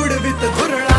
उडवित धुरळा.